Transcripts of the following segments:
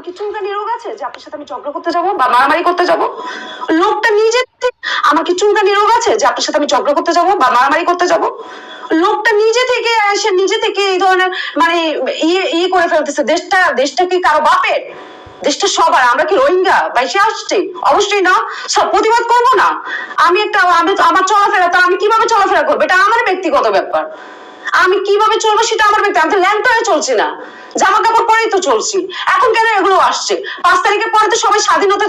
আমার কি চুলকানি রোগ আছে যে আপনার সাথে আমি ঝগড়া করতে যাব বা মারামারি করতে যাব? লোকটা নিজে আমার কি চুলকানি রোগ আছে যে আপনার সাথে আমি ঝগড়া করতে যাব বা মারামারি করতে যাব? লোকটা নিজে থেকে এসে নিজে থেকে এই ধরনের মানে ইয়ে ইয়ে করে ফেলতেছে। দেশটা দেশটা কি কারও বাপের? দেশটা সবার, আমরা কি রোহিঙ্গা? বাইশে আসছি। অবশ্যই না। সব প্রতিবাদ করব না। আমি একটা, আমি আমার চলাফেরা, তো আমি কীভাবে চলাফেরা করব? এটা আমার ব্যক্তিগত ব্যাপার। আমি কীভাবে চলবো সেটা আমার ব্যক্তি আমি তো ল্যাংটা হয়ে চলছি না। জামা কাপড় পরেই তো চলছি। এখন কেন এগুলো আসছে? পাঁচ তারিখের পরে তো সবাই স্বাধীনতা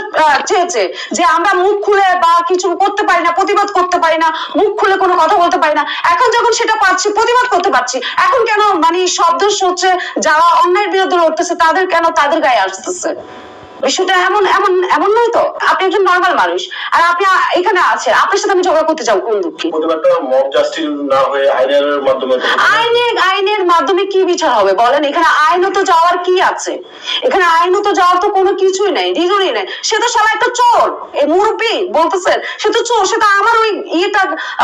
চেয়েছে যে আমরা মুখ খুলে বা কিছু করতে পারি না, প্রতিবাদ করতে পারি না, মুখ খুলে কোনো কথা বলতে পারি না। এখন যখন সেটা পাচ্ছি, প্রতিবাদ করতে পারছি। এখন কেন মানে শব্দ হচ্ছে, যারা অন্যায়ের বিরুদ্ধে লড়তেছে, তাদের কেন তাদের গায়ে আসতেছে? বিষয়টা এমন এমন এমন নয় তো? আপনি একজন নর্মাল মানুষ। আর আপনি এখানে আছেন। আপনার সাথে আমি ঝগড়া করতে যাব কোন দুঃখে? আইনের আইনের মাধ্যমে কি বিচার হবে? বলেন এখানে আইনত যাওয়ার কি আছে? এখানে আইনত যাওয়ার তো কোনো কিছুই নেই রিজনই নেই। সে তো একটা চোর। এই মুরব্বী বলতেছেন সে তো চোর সে তো আমার ওই ইয়েটা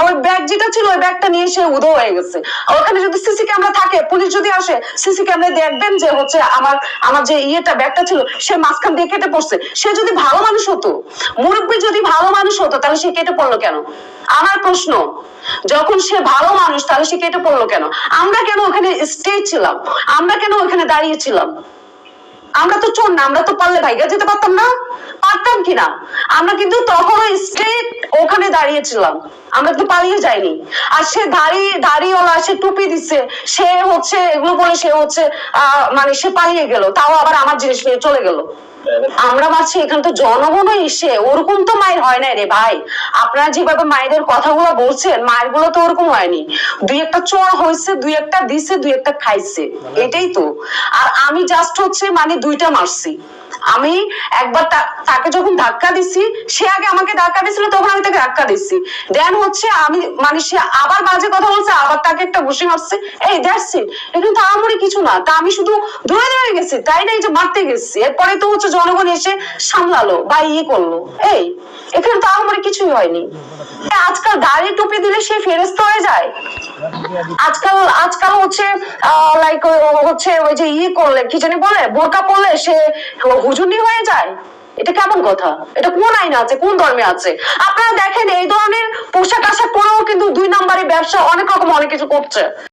ওই ব্যাগ যেটা ছিল ওই ব্যাগটা নিয়ে সে উদো হয়ে গেছে। ওখানে যদি সিসি ক্যামেরা থাকে পুলিশ যদি আসে সিসি ক্যামেরা দেখবেন যে হচ্ছে আমার আমার যে ইয়েটা ব্যাগটা ছিল সে মাঝখান দিয়ে কেটে পড়ছে। সে যদি ভালো মানুষ হতো, মুরব্বী যদি ভালো মানুষ হতো, তাহলে সে কেটে পড়ল কেন? আমার প্রশ্ন, যখন সে ভালো মানুষ, তাহলে সে কেটে পড়ল কেন? আমরা কেন ওখানে স্টে ছিলাম? আমরা কেন ওখানে দাঁড়িয়েছিলাম আমরা তো চোর না, আমরা তো পারলে ভাইগা যেতে পারতাম না? পারতাম কিনা আমরা কিন্তু তখনও স্ট্রেট ওখানে দাঁড়িয়েছিলাম আমরা তো পালিয়ে যাইনি। আর সে দাঁড়িয়ে দাঁড়িয়েওয়ালা সে টুপি দিচ্ছে সে হচ্ছে এগুলো বলে সে হচ্ছে মানে সে পালিয়ে গেল তাও আবার আমার জিনিস নিয়ে চলে গেল। আমরা ভাবছি এখানে তো জনগণও এসে ওরকম তো মায়ের হয় না রে ভাই। আপনারা যেভাবে মায়েদের কথাগুলো বলছেন মায়েরগুলো তো ওরকম হয়নি। দুই একটা চোর হয়েছে দুই একটা দিছে দুই একটা খাইছে। এটাই তো। আর আমি জাস্ট হচ্ছে মানে দুইটা মারছি। আমি একবার তাকে যখন ধাক্কা দিছি, সে আগে আমাকে ধাক্কা দিছিল, তখন আমি তাকে ধাক্কা দিছি। দেন হচ্ছে আমি মানে সে আবার বাজে কথা বলছে, আবার তাকে একটা ঘুষি মারছে। এই দ্যাটস ইট এখানে তো আমার কিছু না। তা আমি শুধু দৌড়ে ধরে গেছি, তাই না এই যে মারতে গেছি। এরপরে তো হচ্ছে জনগণ এসে সামলালো বা ইয়ে করল। এই, এখানে তো আমার কিছুই হয়নি। আজকাল দাড়ি টুপি দিলে সে ফেরস্ত হয়ে যায়। আজকাল আজকাল হচ্ছে লাইক হচ্ছে ওই যে ইয়ে করলে, কি জানি বলে, বোরকা পরলে সে হুজুনি হয়ে যায়। এটা কেমন কথা? এটা কোন আইন আছে? কোন ধর্মে আছে? আপনারা দেখেন এই ধরনের পোশাক আশাক পরেও কিন্তু দুই নম্বরে ব্যবসা অনেক রকম অনেক কিছু করছে।